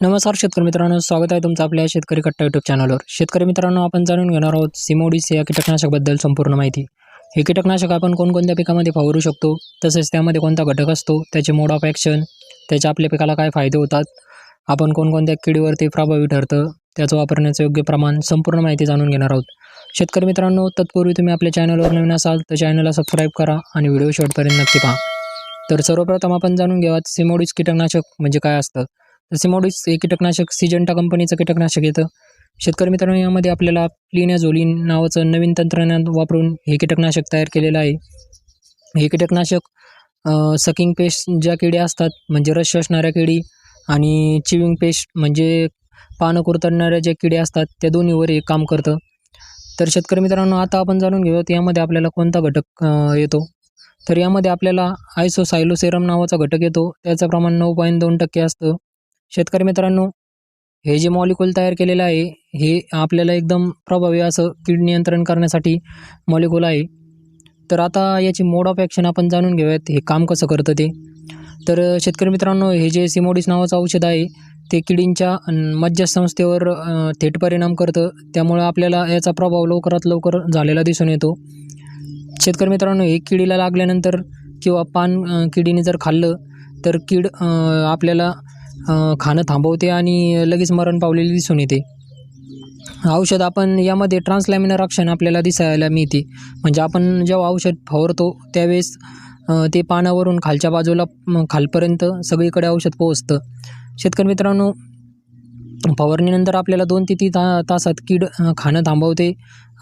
नमस्कार शेतकरी मित्रांनो स्वागत आहे तुमचं आपल्या शेतकरी कट्टा यूट्यूब चॅनलवर शेतकरी मित्रांनो आपण जाणून घेणार आहोत सिमोडीस या कीटकनाशकबद्दल संपूर्ण माहिती. हे कीटकनाशक आपण कोणकोणत्या पिकामध्ये फवारू शकतो तसेच त्यामध्ये कोणता घटक असतो त्याचे मोड ऑफ ॲक्शन त्याचे आपल्या पिकाला काय फायदे होतात आपण कोणकोणत्या किडीवरती प्रभावी ठरतं त्याचं वापरण्याचं योग्य प्रमाण संपूर्ण माहिती जाणून घेणार आहोत. शेतकरी मित्रांनो तत्पूर्वी तुम्ही आपल्या चॅनलवर नवीन असाल तर चॅनलला सबस्क्राईब करा आणि व्हिडिओ शेवटपर्यंत नक्की पहा. तर सर्वप्रथम आपण जाणून घेऊयात सिमोडीस कीटकनाशक म्हणजे काय असतं. तर सिमोडिस हे कीटकनाशक सिजंटा कंपनीचं कीटकनाशक येतं. शेतकरी मित्रांनो यामध्ये आपल्याला प्लिनॅझोलिन नावाचं नवीन तंत्रज्ञान वापरून हे कीटकनाशक तयार केलेलं आहे. हे कीटकनाशक सकिंग पेस्ट ज्या किडी असतात म्हणजे रस असणाऱ्या किडी आणि चिविंग पेस्ट म्हणजे पानं कुरतडणाऱ्या ज्या किडी असतात त्या दोन्हीवर हे काम करतं. तर शेतकरी मित्रांनो आता आपण जाणून घेऊयात यामध्ये आपल्याला कोणता घटक येतो? तर यामध्ये आपल्याला आयसोसायलोसेरम नावाचा घटक येतो. त्याचं प्रमाण नऊ पॉईंट दोन टक्के असतं. शेतकरी मित्रांनो हे जे मॉलिक्यूल तयार केलेलं आहे हे आपल्याला एकदम प्रभावी असं कीड नियंत्रण करण्यासाठी मॉलिक्यूल आहे. तर आता याची मोड ऑफ ॲक्शन आपण जाणून घेऊयात हे काम कसं करतं ते. तर शेतकरी मित्रांनो हे जे सिमोडिस नावाचं औषध आहे ते किडींच्या मज्जासंस्थेवर थेट परिणाम करतं. त्यामुळं आपल्याला याचा प्रभाव लवकरात लवकर झालेला दिसून येतो. शेतकरी मित्रांनो हे किडीला लागल्यानंतर किंवा पान किडीने जर खाल्लं तर कीड आपल्याला खाणं थांबवते आणि लगेच मरण पावलेली दिसून येते. औषध आपण यामध्ये ट्रान्सलॅमिनर अक्षण आपल्याला दिसायला मिळते. म्हणजे आपण जेव्हा औषध फवारतो त्यावेळेस ते पानावरून खालच्या बाजूला खालपर्यंत सगळीकडे औषध पोहोचतं. शेतकरी मित्रांनो फवारणीनंतर आपल्याला दोन ते तीन ता तासात कीड खाणं थांबवते.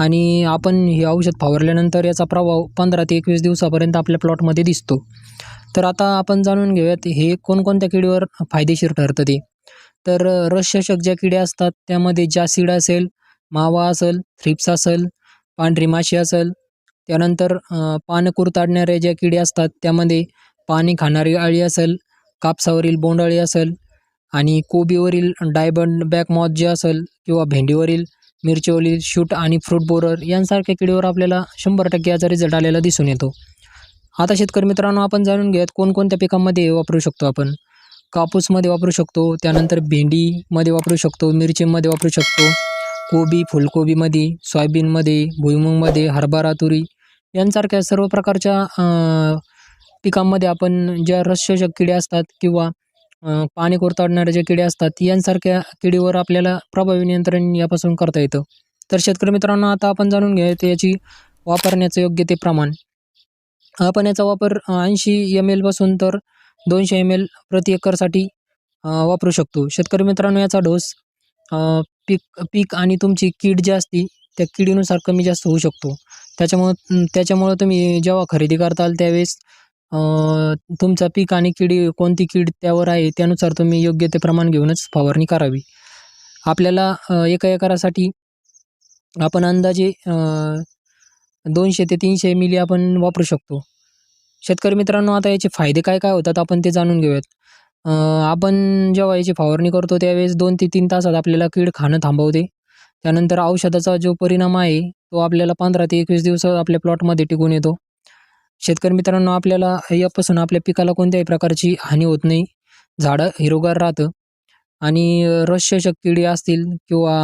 आणि आपण हे औषध फवारल्यानंतर याचा प्रभाव पंधरा ते एकवीस दिवसापर्यंत आपल्या प्लॉटमध्ये दिसतो. तर आता आपण जाणून घेऊयात हे कोणकोणत्या किडीवर फायदेशीर ठरतं ते. तर अ, रसशोषक ज्या किड्या असतात त्यामध्ये जासिड असेल मावा असेल थ्रिप्स असेल पांढरी माशी असेल त्यानंतर पानं कुरताडणाऱ्या ज्या किड्या असतात त्यामध्ये पाणी खाणारी अळी असेल कापसावरील बोंडअळी असेल आणि कोबीवरील डायबंड बॅक मॉथ जे असेल किंवा भेंडीवरील मिरचीवरील शूट आणि फ्रूट बोरर यांसारख्या किडीवर आपल्याला शंभर टक्के याचा रिझल्ट आलेला दिसून येतो. आता शेतकरी मित्रांनो आपण जाणून घेऊयात कोणकोणत्या पिकांमध्ये वापरू शकतो आपण. कापूसमध्ये वापरू शकतो त्यानंतर भेंडीमध्ये वापरू शकतो मिरचीमध्ये वापरू शकतो कोबी फुलकोबीमध्ये सोयाबीनमध्ये भुईमुगमध्ये हरभरा तुरी यांसारख्या सर्व प्रकारच्या पिकांमध्ये आपण ज्या रस्यशक किड्या असतात किंवा पाणी कोरताडणारे जे किडे असतात यांसारख्या किडीवर आपल्याला प्रभावी नियंत्रण यापासून करता येतं. तर शेतकरी मित्रांनो आता आपण जाणून घ्या याची वापरण्याचं योग्य ते प्रमाण. आपण याचा वापर ऐंशी एम एलपासून तर दोनशे एम एल प्रति एकरसाठी वापरू शकतो. शेतकरी मित्रांनो याचा डोस पीक पीक आणि तुमची कीड जी असती त्या किडीनुसार कमी जास्त होऊ शकतो. त्याच्यामुळं त्याच्यामुळं तुम्ही जेव्हा खरेदी करताल त्यावेळेस तुमचा पीक आणि किडी कोणती कीड त्यावर आहे त्यानुसार तुम्ही योग्य ते प्रमाण घेऊनच फवारणी करावी. आपल्याला एका एकरासाठी आपण अंदाजे दोनशे ते तीनशे मिली आपण वापरू शकतो. शेतकरी मित्रांनो आता याचे फायदे काय काय होतात आपण ते जाणून घेऊयात. आपण जेव्हा याची फवारणी करतो त्यावेळेस दोन ते तीन तासात आपल्याला कीड खाणं थांबवते. त्यानंतर औषधाचा जो परिणाम आहे तो आपल्याला पंधरा ते एकवीस दिवस आपल्या प्लॉटमध्ये टिकून येतो. शेतकरी मित्रांनो आपल्याला यापासून आपल्या पिकाला कोणत्याही प्रकारची हानी होत नाही. झाडं हिरोगार राहतं. आणि रसशोषक किडे असतील किंवा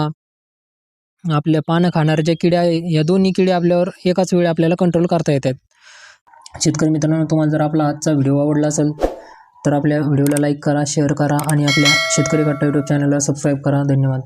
आपल्या पानं खाणाऱ्या ज्या किड्या आहे या दोन्ही किडे आपल्यावर एकाच वेळी आपल्याला कंट्रोल करता येतात. शेतकरी मित्रांनो तुम्हाला जर आपला आजचा व्हिडिओ आवडला असेल तर आपल्या व्हिडिओला लाईक करा शेअर करा आणि आपल्या शेतकरी कट्टा यूट्यूब चॅनलला सबस्क्राईब करा. धन्यवाद.